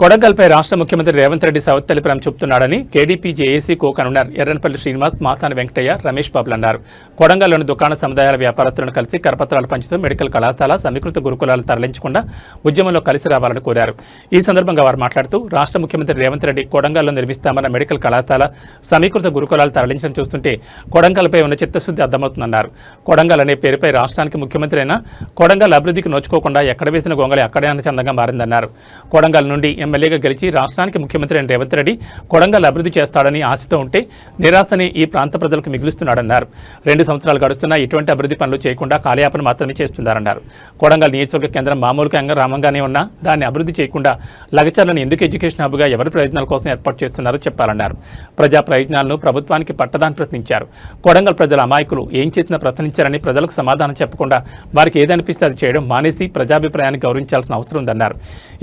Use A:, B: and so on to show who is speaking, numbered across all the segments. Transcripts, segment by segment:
A: కొడంగల్పై రాష్ట్ర ముఖ్యమంత్రి రేవంత్ రెడ్డి సవత్తలిపురం చూపుతున్నాడని KDP JAC co convener Erranapalli Srinivas Mathana Venkataiah Ramesh Babulu అన్నారు. కొడంగల్లోని దుకాణ సముదాయాల వ్యాపారస్తులను కలిసి కరపత్రాలు పంచుతూ మెడికల్ కళాశాల సమీకృత గురుకులాలు తరలించకుండా ఉద్యమంలో కలిసి రావాలని కోరారు. ఈ సందర్భంగా వారు మాట్లాడుతూ రాష్ట్ర ముఖ్యమంత్రి రేవంత్ రెడ్డి కొడంగల్లో నిర్మిస్తామన్న మెడికల్ కళాశాల సమీకృత గురుకులాలు తరలించడం చూస్తుంటే కొడంగల్పై ఉన్న చిత్తశుద్ధి అర్థమవుతుందన్నారు. కొడంగల్ అనే పేరుపై రాష్ట్రానికి ముఖ్యమంత్రి అయినా కొడంగల్ అభివృద్ధికి నోచుకోకుండా ఎక్కడ వేసిన గొంగళి అక్కడే చందంగా మారిందన్నారు. కొడంగల్ నుండి ఎమ్మెల్యేగా గెలిచి రాష్ట్రానికి ముఖ్యమంత్రి అయిన రేవంత్ రెడ్డి కొడంగల్ అభివృద్ధి చేస్తాడని ఆశతో ఉంటే నిరాశని ఈ ప్రాంత ప్రజలకు మిగులుస్తున్నాడన్నారు. రెండు సంవత్సరాలు గడుస్తున్నా ఎటువంటి అభివృద్ధి పనులు చేయకుండా కాలయాపన మాత్రమే చేస్తున్నారన్నారు. కొడంగల్ నియోజకవర్గ కేంద్రం మామూలుగా రామంగానే ఉన్నా దాన్ని అభివృద్ధి చేయకుండా లగచర్లను ఎందుకు ఎడ్యుకేషన్ హబ్గా ఎవరి ప్రయోజనాల కోసం ఏర్పాటు చేస్తున్నారో చెప్పాలన్నారు. ప్రజా ప్రయోజనాలను ప్రభుత్వానికి పట్టదాని ప్రశ్నించారు. కొడంగల్ ప్రజల అమాయకులు ఏం చేసినా ప్రశ్నించారని ప్రజలకు సమాధానం చెప్పకుండా వారికి ఏదనిపిస్తే అది చేయడం మానేసి ప్రజాభిప్రాయాన్ని గౌరవించాల్సిన అవసరం ఉందన్నారు.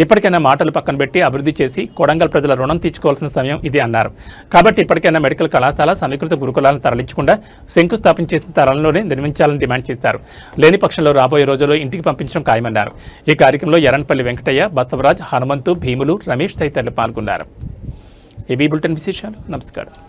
A: ఇప్పటికైనా మాటలు పక్కన పెట్టి అభివృద్ధి చేసి కొడంగల్ ప్రజల రుణం తీర్చుకోవాల్సిన సమయం ఇది అన్నారు. కాబట్టి ఇప్పటికైనా మెడికల్ కళాశాల సమీకృత గురుకులాలను తరలించకుండా శంకుస్థాపించే చేసిన తరంలోనే నిర్మించాలని డిమాండ్ చేశారు. లేని పక్షంలో రాబోయే రోజుల్లో ఇంటికి పంపించడం ఖాయమన్నారు. ఈ కార్యక్రమంలో ఎర్రన్పల్లి వెంకటయ్య బసవరాజ్ హనుమంతు భీములు రమేష్ తదితరులు పాల్గొన్నారు. ఏబీ బులెటిన్ విశేషాలు. నమస్కారం.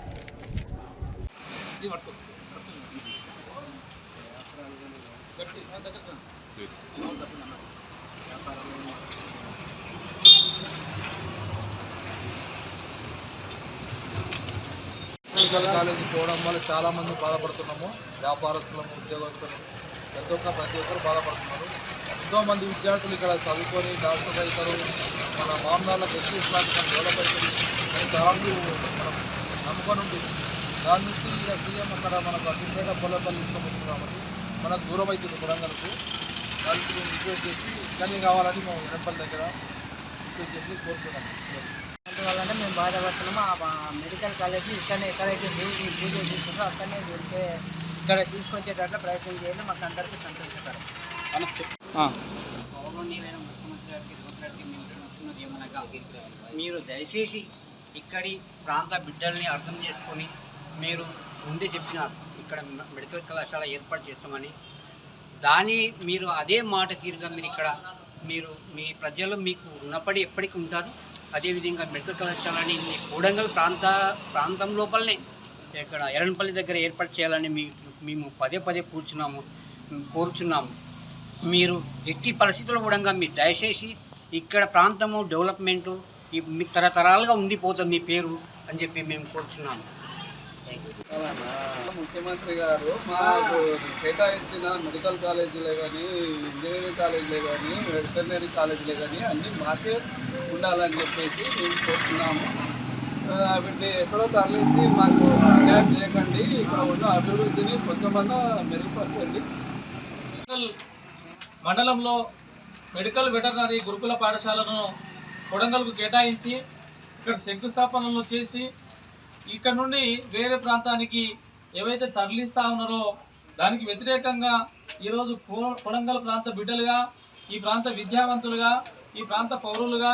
B: మెడికల్ కాలేజీ పోవడం వల్ల చాలామంది బాధపడుతున్నాము. వ్యాపారస్తులము ఉద్యోగస్తులు ఎంతో ఒక్క ప్రతి ఒక్కరు బాధపడుతున్నారు. ఎంతో మంది విద్యార్థులు ఇక్కడ చదువుకొని డాక్టర్ అవుతారు. మన మామూలు ఎక్సైజ్ లాంటి మన డెవలప్ అవుతుంది దాన్ని మనం నమ్ముకొని ఉంటుంది దాని నుంచి ఇక సీఎం అక్కడ మనకు అడ్మిట్ పొలపల్లి ఇష్టమవుతుంది కాబట్టి మనకు దూరం అవుతుంది కొడంగల్కు దానికి మేము రిక్వెస్ట్ చేసి కానీ కావాలని మేము ఎడపల్లి దగ్గర రిక్వెస్ట్ చేసి కోరుతున్నాం
C: అందువల్లనే మేము బాధపడుతున్నాము. ఆ మెడికల్ కాలేజీ ఇక్కడనే ఎక్కడైతే పూజ పూజ చేస్తుందో అక్కడనే వెళ్తే ఇక్కడ తీసుకొచ్చేటట్లు ప్రయత్నం చేయాలి మాకు అందరికీ సంతోషకరం.
D: గౌరవనీయులైన ముఖ్యమంత్రి గారికి రేవంత్ రెడ్డి మేము వచ్చినది ఏమనగా మీరు దయచేసి ఇక్కడి ప్రాంత బిడ్డల్ని అర్థం చేసుకొని మీరు ముందే చెప్పినారు. ఇక్కడ మెడికల్ కళాశాల ఏర్పాటు చేస్తామని. దాని మీరు అదే మాట తీరుగా మీరు ఇక్కడ మీరు మీ ప్రజలు మీకు రుణపడి ఎప్పటికీ ఉంటారు. అదేవిధంగా మెడికల్ కళాశాలని మీ కూడంగల్ ప్రాంత ప్రాంతం లోపలనే ఇక్కడ ఎరణపల్లి దగ్గర ఏర్పాటు చేయాలని మీకు మేము పదే పదే కూర్చున్నాము కోరుచున్నాము. మీరు ఎట్టి పరిస్థితుల్లో కూడా మీరు దయచేసి ఇక్కడ ప్రాంతము డెవలప్మెంటు మీ తరతరాలుగా ఉండిపోతుంది మీ పేరు అని చెప్పి మేము కోరుచున్నాము.
E: ముఖ్యమంత్రి గారు మాకు కేటాయించిన మెడికల్ కాలేజీలే కానీ ఇంజనీరింగ్ కాలేజీలే కానీ వెటర్నరీ కాలేజీలే కానీ అన్నీ మాకే ఉండాలని చెప్పేసి మేము కోరుతున్నాము. వీటిని ఎక్కడో తరలించి మాకు అన్యాయం చేయకండి. ఇక్కడ ఉన్న అభివృద్ధిని కొంచెమన్నా మెరుగుపరచండి.
F: మండలంలో మెడికల్ వెటర్నరీ గురుకుల పాఠశాలను కొడంగల్కు కేటాయించి ఇక్కడ శంకుస్థాపనలు చేసి ఇక్కడ నుండి వేరే ప్రాంతానికి ఏవైతే తరలిస్తా ఉన్నారో దానికి వ్యతిరేకంగా ఈరోజు కొడంగల్ ప్రాంత బిడ్డలుగా ఈ ప్రాంత విద్యావంతులుగా ఈ ప్రాంత పౌరులుగా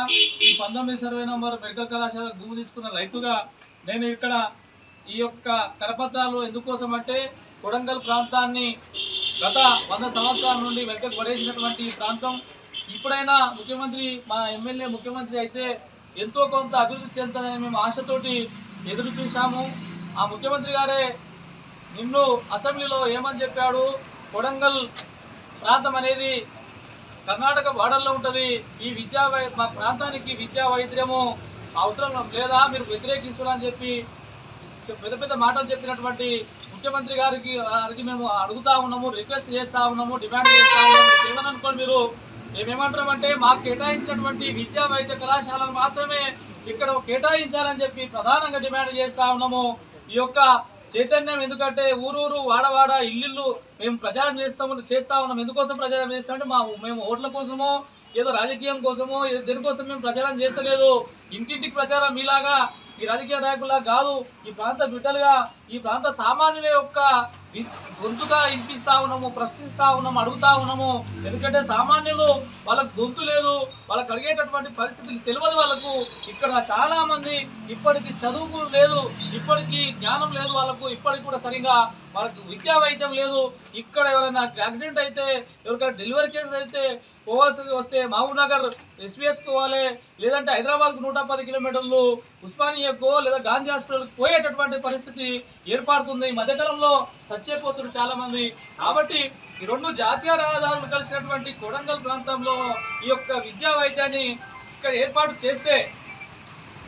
F: ఈ పంతొమ్మిది సర్వే నంబర్ మెడికల్ కళాశాల భూమి తీసుకున్న రైతుగా నేను ఇక్కడ ఈ యొక్క కరపత్రాలు ఎందుకోసం అంటే కొడంగల్ ప్రాంతాన్ని గత వంద సంవత్సరాల నుండి వెనకకు పడేసినటువంటి ఈ ప్రాంతం. ఇప్పుడైనా ముఖ్యమంత్రి మా ఎమ్మెల్యే ముఖ్యమంత్రి అయితే ఎంతో కొంత అభివృద్ధి చెందుతుందని మేము ఆశతోటి ఎదురు చూశాము. ఆ ముఖ్యమంత్రి గారే నిన్ను అసెంబ్లీలో ఏమని చెప్పాడు? కొడంగల్ ప్రాంతం అనేది కర్ణాటక బార్డర్లో ఉంటుంది. ఈ విద్యా వై- మా ప్రాంతానికి విద్యా వైద్యము అవసరం లేదా మీరు వ్యతిరేకించాలని చెప్పి పెద్ద పెద్ద మాటలు చెప్పినటువంటి ముఖ్యమంత్రి గారికి గారికి మేము అడుగుతా ఉన్నాము రిక్వెస్ట్ చేస్తా ఉన్నాము డిమాండ్ చేస్తా ఉన్నాము. ఏమని అనుకోండి మీరు. మేమేమంటున్నామంటే మాకు కేటాయించినటువంటి విద్యా వైద్య కళాశాలను మాత్రమే ఇక్కడ కేటాయించాలని చెప్పి ప్రధానంగా డిమాండ్ చేస్తా ఉన్నాము. ఈ యొక్క చైతన్యం ఎందుకంటే ఊరూరు వాడవాడ ఇల్లు మేము ప్రచారం చేస్తాము చేస్తా ఉన్నాం. ఎందుకోసం ప్రచారం చేస్తామంటే మా మేము ఓట్ల కోసమో ఏదో రాజకీయం కోసమో ఏదో దేనికోసం మేము ప్రచారం చేస్తలేదు. ఇంటింటికి ప్రచారం మీలాగా ఈ రాజకీయ నాయకులా కాదు. ఈ ప్రాంత బిడ్డలుగా ఈ ప్రాంత సామాన్యుల యొక్క గొంతుగా వినిపిస్తా ఉన్నాము ప్రశ్నిస్తా ఉన్నాము అడుగుతా ఉన్నాము. ఎందుకంటే సామాన్యులు వాళ్ళకు గొంతు లేదు వాళ్ళకి అడిగేటటువంటి పరిస్థితులు తెలియదు వాళ్ళకు. ఇక్కడ చాలా మంది ఇప్పటికి చదువు లేదు ఇప్పటికి జ్ఞానం లేదు వాళ్ళకు ఇప్పటికి కూడా సరిగా వాళ్ళకి విద్యా వైద్యం లేదు. ఇక్కడ ఎవరైనా యాక్సిడెంట్ అయితే ఎవరికైనా డెలివరీ కేసు అయితే పోవాల్సి వస్తే మహబూబ్ నగర్ ఎస్పీఎస్ పోవాలి లేదంటే హైదరాబాద్కు నూట పది కిలోమీటర్లు ఉస్మానియాకో లేదా గాంధీ హాస్పిటల్కి పోయేటటువంటి పరిస్థితి ఏర్పడుతుంది. ఈ మధ్యకాలంలో చచ్చేపోతున్నారు చాలా మంది కాబట్టి ఈ రెండు జాతీయ రహదారులు కలిసినటువంటి కొడంగల్ ప్రాంతంలో ఈ యొక్క విద్యా వైద్యాన్ని ఇక్కడ ఏర్పాటు చేస్తే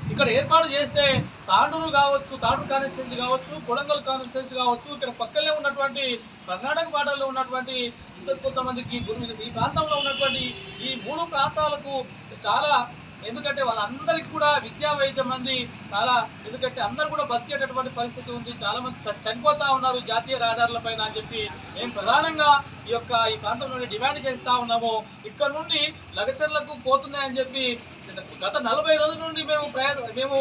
F: ఇక్కడ ఏర్పాటు చేస్తే తాండూరు కావచ్చు తాండూరు కాన్స్టిట్యూన్సీ కావచ్చు కొడంగల్ కాన్స్టిట్యూన్సీ కావచ్చు ఇక్కడ పక్కనే ఉన్నటువంటి కర్ణాటక బార్డర్లో ఉన్నటువంటి ఇంత కొంతమందికి ఈ ప్రాంతంలో ఉన్నటువంటి ఈ మూడు ప్రాంతాలకు చాలా ఎందుకంటే వాళ్ళందరికీ కూడా విద్యా వైద్యం అంది. చాలా ఎందుకంటే అందరూ కూడా బతికేటటువంటి పరిస్థితి ఉంది. చాలా మంది చ- ఉన్నారు జాతీయ రహదారులపైన అని చెప్పి మేము ప్రధానంగా ఈ యొక్క ఈ ప్రాంతం నుండి డిమాండ్ చేస్తా ఉన్నాము. ఇక్కడ నుండి లగచర్లకు పోతున్నాయని చెప్పి గత నలభై రోజుల నుండి మేము ప్రయత్నం మేము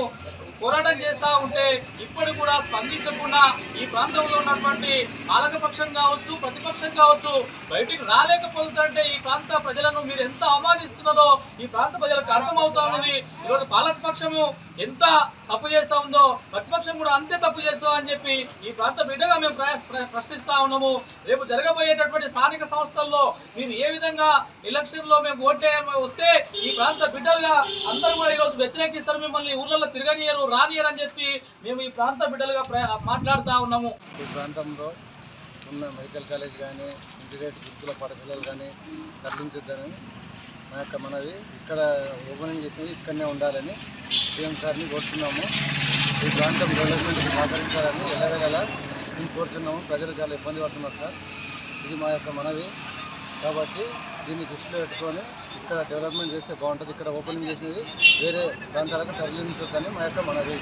F: పోరాటం చేస్తూ ఉంటే ఇప్పుడు కూడా స్పందించకుండా ఈ ప్రాంతంలో ఉన్నటువంటి పాలకపక్షం కావచ్చు ప్రతిపక్షం కావచ్చు బయటికి రాలేకపోతుందంటే ఈ ప్రాంత ప్రజలను మీరు ఎంత అవమానిస్తున్నారో ఈ ప్రాంత ప్రజలకు అర్థమవుతా ఉన్నది. ఈరోజు పాలకపక్షము ఎంత తప్పు చేస్తా ఉందో ప్రతిపక్షం కూడా అంతే తప్పు చేస్తా అని చెప్పి ఈ ప్రాంత బిడ్డగా మేము ప్రయాస- ప్ర- ప్రశ్నిస్తా ఉన్నాము. రేపు జరగబోయేటటువంటి స్థానిక సంస్థల్లో మీరు ఏ విధంగా ఎలక్షన్లో మేము ఓటే వస్తే ఈ ప్రాంత బిడ్డలుగా అందరూ కూడా ఈరోజు వ్యతిరేకిస్తారు. మిమ్మల్ని ఊళ్ళల్లో తిరగనియరు. రానియరు అని చెప్పి మేము ఈ ప్రాంత బిడ్డలుగా మాట్లాడుతూ ఉన్నాము.
E: ఈ ప్రాంతంలో ఉన్న మెడికల్ కాలేజ్ కానీ ఇంటిగ్రేట్ గుర్తుల పాఠశాలలు కానీ తరలించొద్దని మా యొక్క మనవి. ఇక్కడ ఓపెనింగ్ చేసినవి ఇక్కడనే ఉండాలని సీఎం సార్ని కోరుతున్నాము ఈ ప్రాంతం డెవలప్మెంట్ సహకరించాలని ఎల్లరగల మేము కోరుతున్నాము ప్రజలు చాలా ఇబ్బంది పడుతున్నారు సార్. ఇది మా యొక్క మనవి. కాబట్టి దీన్ని దృష్టిలో పెట్టుకొని ఇక్కడ డెవలప్మెంట్ చేస్తే బాగుంటుంది. ఇక్కడ ఓపెనింగ్ చేసినవి వేరే ప్రాంతాలకు తరలించొద్దని మా యొక్క మనవి.